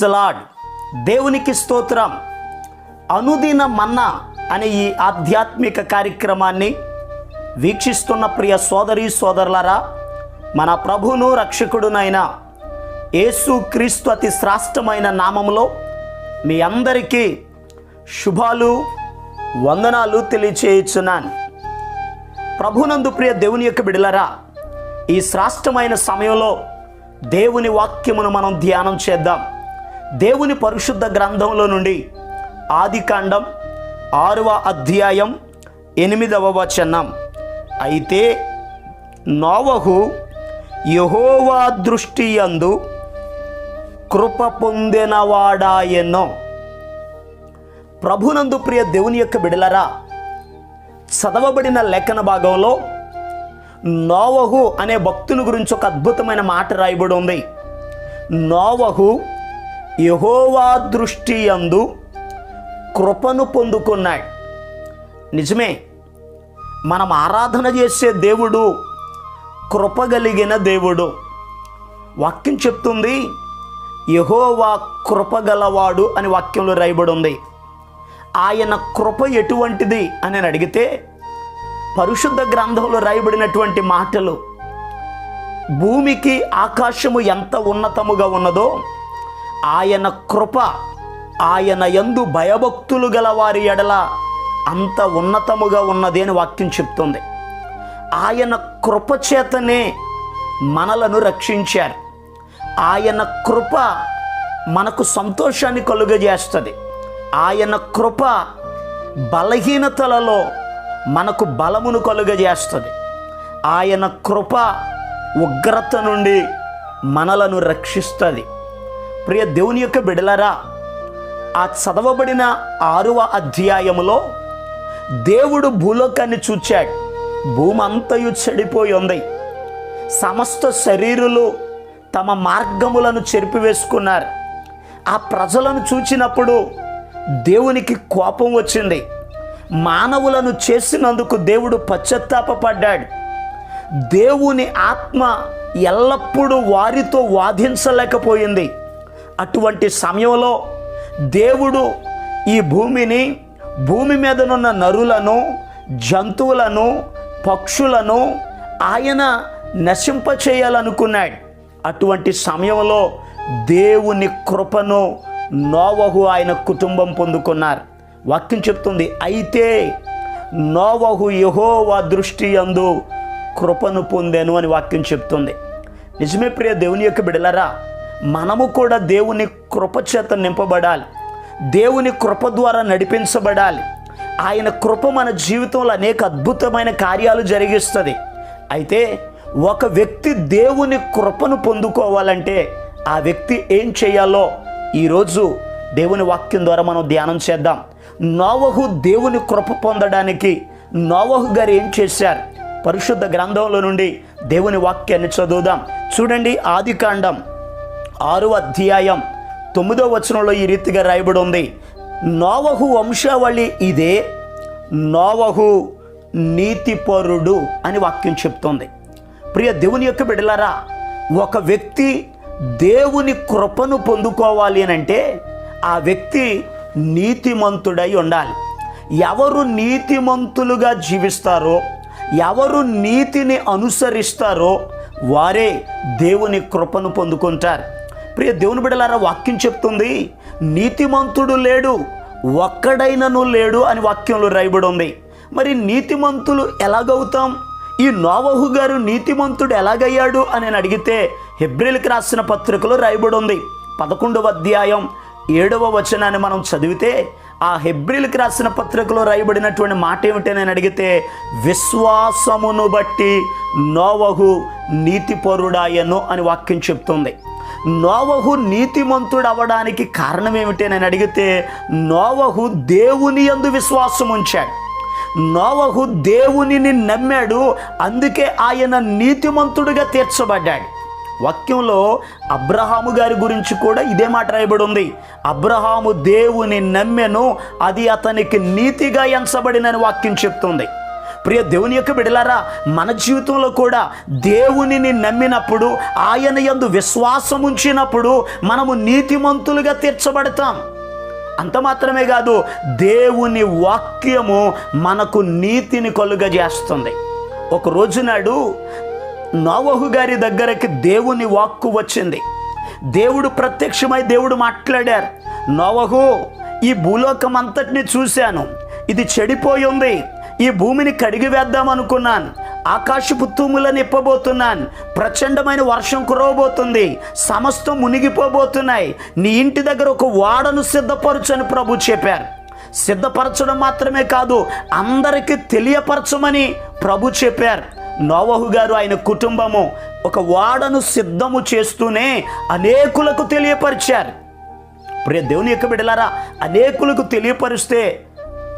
Praise lord దేవునికి స్తోత్రం. అనుదిన మన్నా అనే ఈ ఆధ్యాత్మిక కార్యక్రమాన్ని వీక్షిస్తున్న ప్రియ సోదరి సోదరులరా మన ప్రభును రక్షకుడునైన యేసు క్రీస్తు అతి శ్రాష్టమైన నామములో మీ అందరికీ శుభాలు వందనాలు తెలియచేయుచున్నాను. ప్రభునందు ప్రియ దేవుని యొక్క బిడలరా ఈ శ్రాష్టమైన సమయంలో దేవుని వాక్యమును మనం ధ్యానం చేద్దాం. దేవుని పరిశుద్ధ గ్రంథంలో నుండి ఆదికాండం ఆరవ అధ్యాయం ఎనిమిదవ వచనం. అయితే నోవహు యహోవా దృష్టి యందు కృప పొందినవాడాయెన్నో. ప్రభునందు ప్రియ దేవుని యొక్క బిడలరా చదవబడిన లేఖన భాగంలో నోవహు అనే భక్తుని గురించి ఒక అద్భుతమైన మాట రాయబడి ఉంది. నోవహు యహోవా దృష్టి యందు కృపను పొందుకున్నాడు నిజమే మనం ఆరాధన చేసే దేవుడు కృపగలిగిన దేవుడు. వాక్యం చెప్తుంది యహోవా కృపగలవాడు అని వాక్యంలో రాయబడి ఉంది ఆయన కృప ఎటువంటిది అని అడిగితే పరిశుద్ధ గ్రంథంలో రాయబడినటువంటి మాటలు భూమికి ఆకాశము ఎంత ఉన్నతముగా ఉన్నదో ఆయన కృప ఆయన యందు భయభక్తులు గల వారి ఎడల అంత ఉన్నతముగా ఉన్నది అని వాక్యం చెప్తుంది. ఆయన కృప చేతనే మనలను రక్షించారు. ఆయన కృప మనకు సంతోషాన్ని కలుగజేస్తుంది. ఆయన కృప బలహీనతలలో మనకు బలమును కలుగజేస్తుంది. ఆయన కృప ఉగ్రత నుండి మనలను రక్షిస్తుంది. ప్రియ దేవుని యొక్క బిడలరా ఆ చదవబడిన ఆరవ అధ్యాయములో దేవుడు భూలోకాన్ని చూచాడు. భూమి అంతయు చెడిపోయి ఉంది. సమస్త శరీరులు తమ మార్గములను చెరిపివేసుకున్నారు. ఆ ప్రజలను చూచినప్పుడు దేవునికి కోపం వచ్చింది. మానవులను చేసినందుకు దేవుడు పశ్చాత్తాపడ్డాడు దేవుని ఆత్మ ఎల్లప్పుడూ వారితో వాదించలేకపోయింది. అటువంటి సమయంలో దేవుడు ఈ భూమిని భూమి మీదనున్న నరులను జంతువులను పక్షులను ఆయన నశింపచేయాలనుకున్నాడు. అటువంటి సమయంలో దేవుని కృపను నోవహు ఆయన కుటుంబం పొందుకున్నారు. వాక్యం చెప్తుంది అయితే నోవహు యహోవా దృష్టి యందు కృపను పొందాను అని వాక్యం చెప్తుంది. నిజమే ప్రియ దేవుని యొక్క బిడలరా మనము కూడా దేవుని కృప చేత నింపబడాలి. దేవుని కృప ద్వారా నడిపించబడాలి. ఆయన కృప మన జీవితంలో అనేక అద్భుతమైన కార్యాలు జరిగిస్తుంది. అయితే ఒక వ్యక్తి దేవుని కృపను పొందుకోవాలంటే ఆ వ్యక్తి ఏం చేయాలో ఈరోజు దేవుని వాక్యం ద్వారా మనం ధ్యానం చేద్దాం. నోవహు దేవుని కృప పొందడానికి నోవహు గారు ఏం చేశారు? పరిశుద్ధ గ్రంథంలో నుండి దేవుని వాక్యాన్ని చదువుదాం. చూడండి ఆదికాండం ఆరో అధ్యాయం తొమ్మిదో వచనంలో ఈ రీతిగా రాయబడి ఉంది నోవహు వంశావళి ఇదే నోవహు నీతిపరుడు అని వాక్యం చెప్తోంది. ప్రియ దేవుని యొక్క బిడలారా ఒక వ్యక్తి దేవుని కృపను పొందుకోవాలి అని అంటే ఆ వ్యక్తి నీతిమంతుడై ఉండాలి. ఎవరు నీతిమంతులుగా జీవిస్తారో ఎవరు నీతిని అనుసరిస్తారో వారే దేవుని కృపను పొందుకుంటారు. ప్రియ దేవుని బిడలారా వాక్యం చెప్తుంది నీతిమంతుడు లేడు ఒక్కడైనను లేడు అని వాక్యంలో రాయబడి ఉంది. మరి నీతిమంతులు ఎలాగవుతాం? ఈ నోవహు గారు నీతిమంతుడు ఎలాగయ్యాడు అని నేను అడిగితే హెబ్రిల్కి రాసిన పత్రికలో రాయబడి ఉంది. పదకొండవ అధ్యాయం ఏడవ వచనాన్ని మనం చదివితే ఆ హెబ్రిల్కి రాసిన పత్రికలో రాయబడినటువంటి మాట ఏమిటి నేను అడిగితే విశ్వాసమును బట్టి నోవహు నీతిపరుడాయను అని వాక్యం చెప్తుంది. నోవహు నీతిమంతుడు అవ్వడానికి కారణం ఏమిటి నేను అడిగితే నోవహు దేవుని యందు విశ్వాసం ఉంచాడు నోవహు దేవునిని నమ్మాడు అందుకే ఆయన నీతిమంతుడిగా తీర్చబడ్డాడు. వాక్యంలో అబ్రహాము గారి గురించి కూడా ఇదే మాట రాయబడి ఉంది అబ్రహాము దేవుని నమ్మెను అది అతనికి నీతిగా ఎంచబడినని వాక్యం చెప్తుంది. ప్రియ దేవుని యొక్క బిడలారా మన జీవితంలో కూడా దేవునిని నమ్మినప్పుడు ఆయన యందు విశ్వాసం ఉంచినప్పుడు మనము నీతిమంతులుగా తీర్చబడతాం. అంత మాత్రమే కాదు దేవుని వాక్యము మనకు నీతిని కలుగజేస్తుంది. ఒక రోజు నాడు నోవహు గారి దగ్గరకి దేవుని వాక్కు వచ్చింది. దేవుడు ప్రత్యక్షమై దేవుడు మాట్లాడారు. నోవహు ఈ భూలోకం అంతటిని చూశాను. ఇది చెడిపోయి ఉంది. ఈ భూమిని కడిగి వేద్దాం అనుకున్నాను. ఆకాశపు తూములను ఇప్పబోతున్నాను. ప్రచండమైన వర్షం కురవబోతుంది. సమస్తం మునిగిపోబోతున్నాయి. నీ ఇంటి దగ్గర ఒక వాడను సిద్ధపరచని ప్రభు చెప్పారు. సిద్ధపరచడం మాత్రమే కాదు అందరికీ తెలియపరచమని ప్రభు చెప్పారు. నోవహు గారు ఆయన కుటుంబము ఒక వాడను సిద్ధము చేస్తూనే అనేకులకు తెలియపరిచారు. ప్రియ దేవుని యొక్క బిడలారా అనేకులకు తెలియపరిస్తే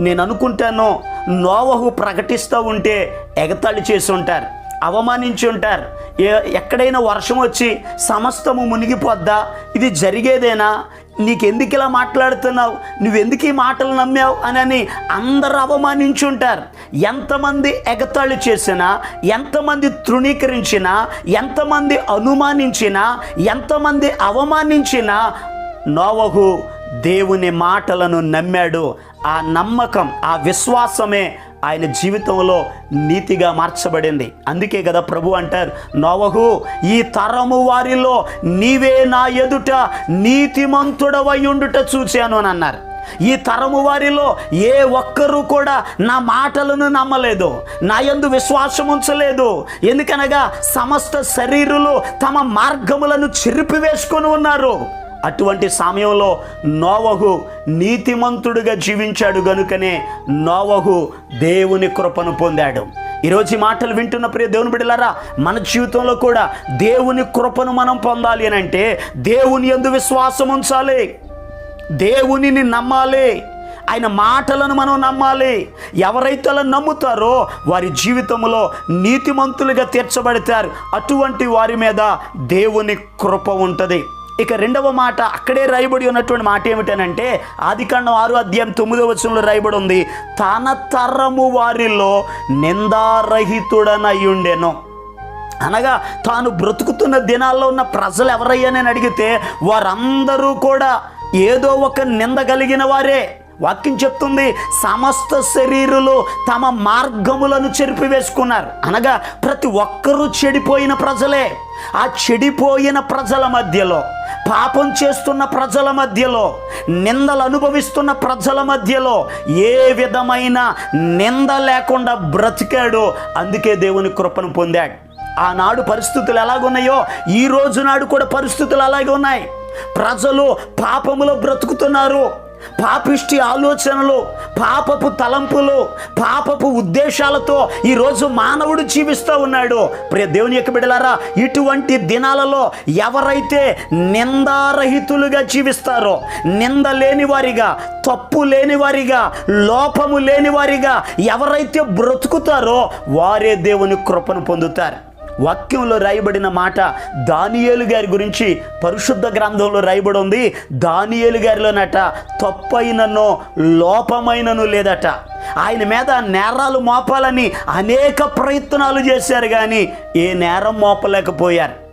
నేను అనుకుంటాను నోవహు ప్రకటిస్తూ ఉంటే ఎగతాళి చేసి ఉంటారు అవమానించి ఉంటారు. ఏ- ఎక్కడైనా వర్షం వచ్చి సమస్తము మునిగిపోద్దా? ఇది జరిగేదేనా? నీకెందుకు ఇలా మాట్లాడుతున్నావు? నువ్వెందుకు ఈ మాటలు నమ్మావు? అని అని అందరూ అవమానించుంటారు. ఎంతమంది ఎగతాళి చేసినా ఎంతమంది తృణీకరించినా ఎంతమంది అనుమానించినా ఎంతమంది అవమానించినా నోవహు దేవుని మాటలను నమ్మాడు. ఆ నమ్మకం ఆ విశ్వాసమే ఆయన జీవితంలో నీతిగా మార్చబడింది. అందుకే కదా ప్రభు అంటారు నోవహు ఈ తరము వారిలో నీవే నా ఎదుట నీతిమంతుడవై ఉండుట చూశాను అని అన్నారు. ఈ తరము వారిలో ఏ ఒక్కరూ కూడా నా మాటలను నమ్మలేదు నా యందు విశ్వాసం ఉంచలేదు. ఎందుకనగా సమస్త శరీరులు తమ మార్గములను చెరిపివేసుకొని ఉన్నారు. అటువంటి సమయంలో నోవహు నీతిమంతుడుగా జీవించాడు గనుకనే నోవహు దేవుని కృపను పొందాడు. ఈరోజు ఈ మాటలు వింటున్న ప్రియ దేవుని బిడ్డలారా మన జీవితంలో కూడా దేవుని కృపను మనం పొందాలి అని అంటే దేవుని ఎందు విశ్వాసం ఉంచాలి. దేవునిని నమ్మాలి. ఆయన మాటలను మనం నమ్మాలి. ఎవరైతే అలా నమ్ముతారో వారి జీవితంలో నీతిమంతులుగా తీర్చబడతారు. అటువంటి వారి మీద దేవుని కృప ఉంటుంది. ఇక రెండవ మాట అక్కడే రాయబడి ఉన్నటువంటి మాట ఏమిటనంటే ఆదికాండం ఆరు అధ్యాయం తొమ్మిదవ వచనంలో రాయబడి ఉంది తన తరము వారిలో నిందారహితుడనయ్యుండెను అనగా తాను బ్రతుకుతున్న దినాల్లో ఉన్న ప్రజలు ఎవరయ్యానని అడిగితే వారందరూ కూడా ఏదో ఒక నింద కలిగిన వారే. వాక్యం చెప్తుంది సమస్త శరీరులు తమ మార్గములను చెరిపివేసుకున్నారు. అనగా ప్రతి ఒక్కరూ చెడిపోయిన ప్రజలే ఆ చెడిపోయిన ప్రజల మధ్యలో. పాపం చేస్తున్న ప్రజల మధ్యలో నిందలు అనుభవిస్తున్న ప్రజల మధ్యలో ఏ విధమైన నింద లేకుండా బ్రతికాడు అందుకే దేవుని కృపను పొందాడు. ఆనాడు పరిస్థితులు ఎలాగున్నాయో ఈ రోజు నాడు కూడా పరిస్థితులు అలాగే ఉన్నాయి. ప్రజలు పాపములో బ్రతుకుతున్నారు. పాపిష్టి ఆలోచనలు పాపపు తలంపులు పాపపు ఉద్దేశాలతో ఈరోజు మానవుడు జీవిస్తూ ఉన్నాడు. ప్రియ దేవుని యొక్క బిడలారా ఇటువంటి దినాలలో ఎవరైతే నిందారహితులుగా జీవిస్తారో నింద లేని వారిగా తప్పు లేని వారిగా లోపము లేని వారిగా ఎవరైతే బ్రతుకుతారో వారే దేవుని కృపను పొందుతారు. వాక్యంలో రాయబడిన మాట దానియేలు గారి గురించి పరిశుద్ధ గ్రంథంలో రాయబడి ఉంది. దానియేలు గారిలోనట తప్పైననో లోపమైనను లేదట. ఆయన మీద నేరాలు మోపాలని అనేక ప్రయత్నాలు చేశారు కానీ ఏ నేరం మోపలేకపోయారు.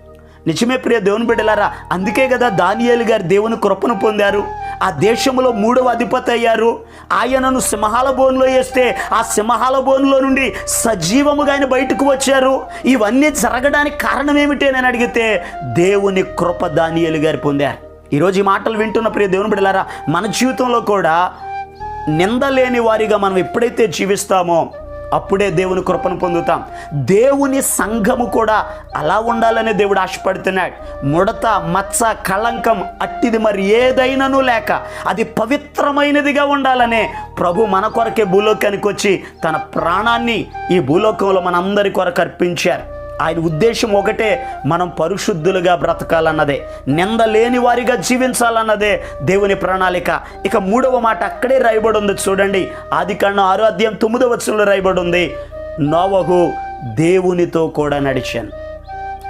నిజమే ప్రియ దేవుని బిడ్డలారా అందుకే కదా దానియాలు గారు దేవుని కృపను పొందారు. ఆ దేశంలో మూడవ అధిపతి అయ్యారు. ఆయనను సింహాల బోన్లో వేస్తే ఆ సింహాల బోన్లో నుండి సజీవముగా ఆయన బయటకు వచ్చారు. ఇవన్నీ జరగడానికి కారణం ఏమిటి నేను అడిగితే దేవుని కృప దానియేలు గారు పొందారు. ఈరోజు ఈ మాటలు వింటున్న ప్రియ దేవుని బిడ్డలారా మన జీవితంలో కూడా నిందలేని వారిగా మనం ఎప్పుడైతే జీవిస్తామో అప్పుడే దేవుని కృపను పొందుతాం. దేవుని సంఘము కూడా అలా ఉండాలని దేవుడు ఆశపడుతున్నాడు. ముడత మచ్చ కళంకం అట్టిది మరి ఏదైనాను లేక అది పవిత్రమైనదిగా ఉండాలనే ప్రభు మన కొరకే భూలోకానికి వచ్చి తన ప్రాణాన్ని ఈ భూలోకంలో మనందరి కొరకు అర్పించారు. ఆయన ఉద్దేశం ఒకటే మనం పరిశుద్ధులుగా బ్రతకాలన్నదే నింద లేని వారిగా జీవించాలన్నదే దేవుని ప్రణాళిక. ఇక మూడవ మాట అక్కడే రాయబడి ఉంది చూడండి. ఆది కన్నా ఆరోగ్యం తొమ్మిదవ వచనంలో రాయబడి ఉంది నోవహు దేవునితో కూడా నడిచాను.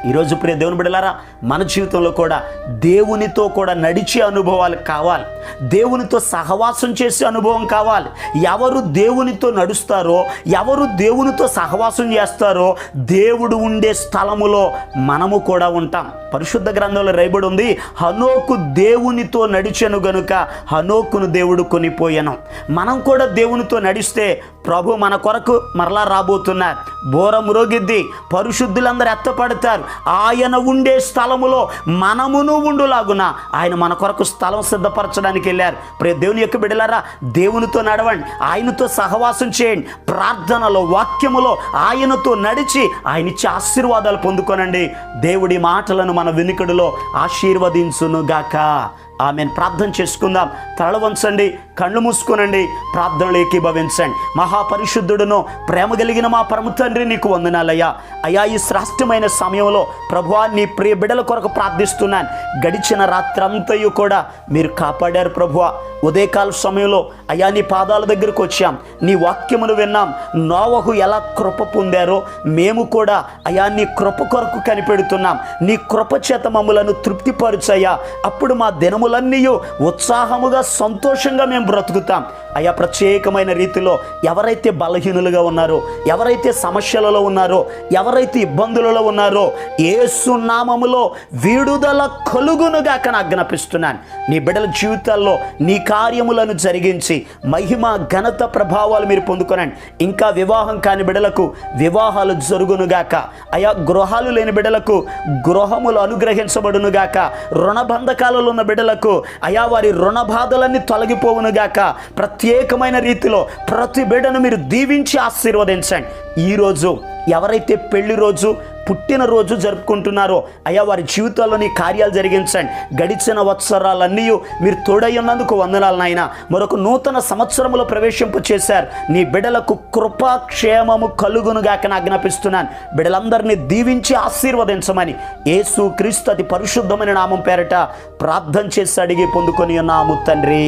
ఈరోజు ప్రియ దేవుని బిడలారా మన జీవితంలో కూడా దేవునితో కూడా నడిచే అనుభవాలు కావాలి. దేవునితో సహవాసం చేసే అనుభవం కావాలి. ఎవరు దేవునితో నడుస్తారో ఎవరు దేవునితో సహవాసం చేస్తారో దేవుడు ఉండే స్థలములో మనము కూడా ఉంటాం. పరిశుద్ధ గ్రంథంలో రైబడి ఉంది హనోకు దేవునితో నడిచెను గనుక హనోకును దేవుడు కొనిపోయాను. మనం కూడా దేవునితో నడిస్తే ప్రభు మన కొరకు మరలా రాబోతున్నారు. బోర మురోగిద్ది పరిశుద్ధులందరూ ఎత్తపడతారు. ఆయన ఉండే స్థలములో మనమును ఉండులాగున ఆయన మన కొరకు స్థలం సిద్ధపరచడానికి వెళ్ళారు. ప్రియ దేవుని యొక్క బిడలారా దేవునితో నడవండి ఆయనతో సహవాసం చేయండి ప్రార్థనలో వాక్యములో ఆయనతో నడిచి ఆయన ఇచ్చే ఆశీర్వాదాలు పొందుకోనండి. దేవుడి మాటలను మన వెనుకడులో ఆశీర్వదించును గాక ఆమెను. ప్రార్థన చేసుకుందాం. తల వంచండి కళ్ళు మూసుకునండి ప్రార్థనలు ఏకీభవించండి. మహాపరిశుద్ధుడును ప్రేమ కలిగిన మా పరమ తండ్రి నీకు వందనాలయ్యా. అయ్యా ఈ శ్రేష్టమైన సమయంలో ప్రభువా నీ ప్రియ బిడల కొరకు ప్రార్థిస్తున్నాను. గడిచిన రాత్రంతయు కూడా మీరు కాపాడారు ప్రభువా. ఉదయకాల సమయంలో అయా నీ పాదాల దగ్గరకు వచ్చాం. నీ వాక్యమును విన్నాం. నోవహు ఎలా కృప పొందారో మేము కూడా అయా నీ కృప కొరకు కనిపెడుతున్నాం. నీ కృప చేత మమ్మలను తృప్తిపరుచయ్యా. అప్పుడు మా దినములన్నీ ఉత్సాహముగా సంతోషంగా మేము బ్రతుకుతాం. అయా ప్రత్యేకమైన రీతిలో ఎవరైతే బలహీనులుగా ఉన్నారో ఎవరైతే సమస్యలలో ఉన్నారో ఎవరైతే ఇబ్బందులలో ఉన్నారో ఏసు నామములో విడుదల కలుగునుగా కన ఆజ్ఞాపిస్తున్నాను. నీ బిడ్డల జీవితాల్లో నీ కార్యములను జరిగించి మహిమ ఘనత ప్రభావాలు మీరు పొందుకోనండి. ఇంకా వివాహం కాని బిడ్డలకు వివాహాలు జరుగునుగాక. అయా గృహాలు లేని బిడ్డలకు గృహములు అనుగ్రహించబడునుగాక. రుణబంధకాలలో ఉన్న బిడ్డలకు అయా వారి రుణ బాధలన్నీ తొలగిపోవునుగాక ప్రత్యేకమైన రీతిలో ప్రతి బిడ్డను మీరు దీవించి ఆశీర్వదించండి. ఈరోజు ఎవరైతే పెళ్ళి రోజు పుట్టినరోజు జరుపుకుంటున్నారో అయ్యా వారి జీవితాల్లో నీ కార్యాలు జరిగించండి. గడిచిన వత్సరాలన్నీ మీరు తోడయ్యున్నందుకు వందనాలు నాయన. మరొక నూతన సంవత్సరంలో ప్రవేశింపు చేశారు. నీ బిడలకు కృపాక్షేమము కలుగునుగాక ఆజ్ఞాపిస్తున్నాను. బిడలందరినీ దీవించి ఆశీర్వదించమని యేసు క్రీస్తు అతి పరిశుద్ధమైన నామం పేరట ప్రార్థన చేసి అడిగి పొందుకొని ఉన్నాము తండ్రి.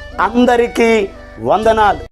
అందరికీ వందనాలు.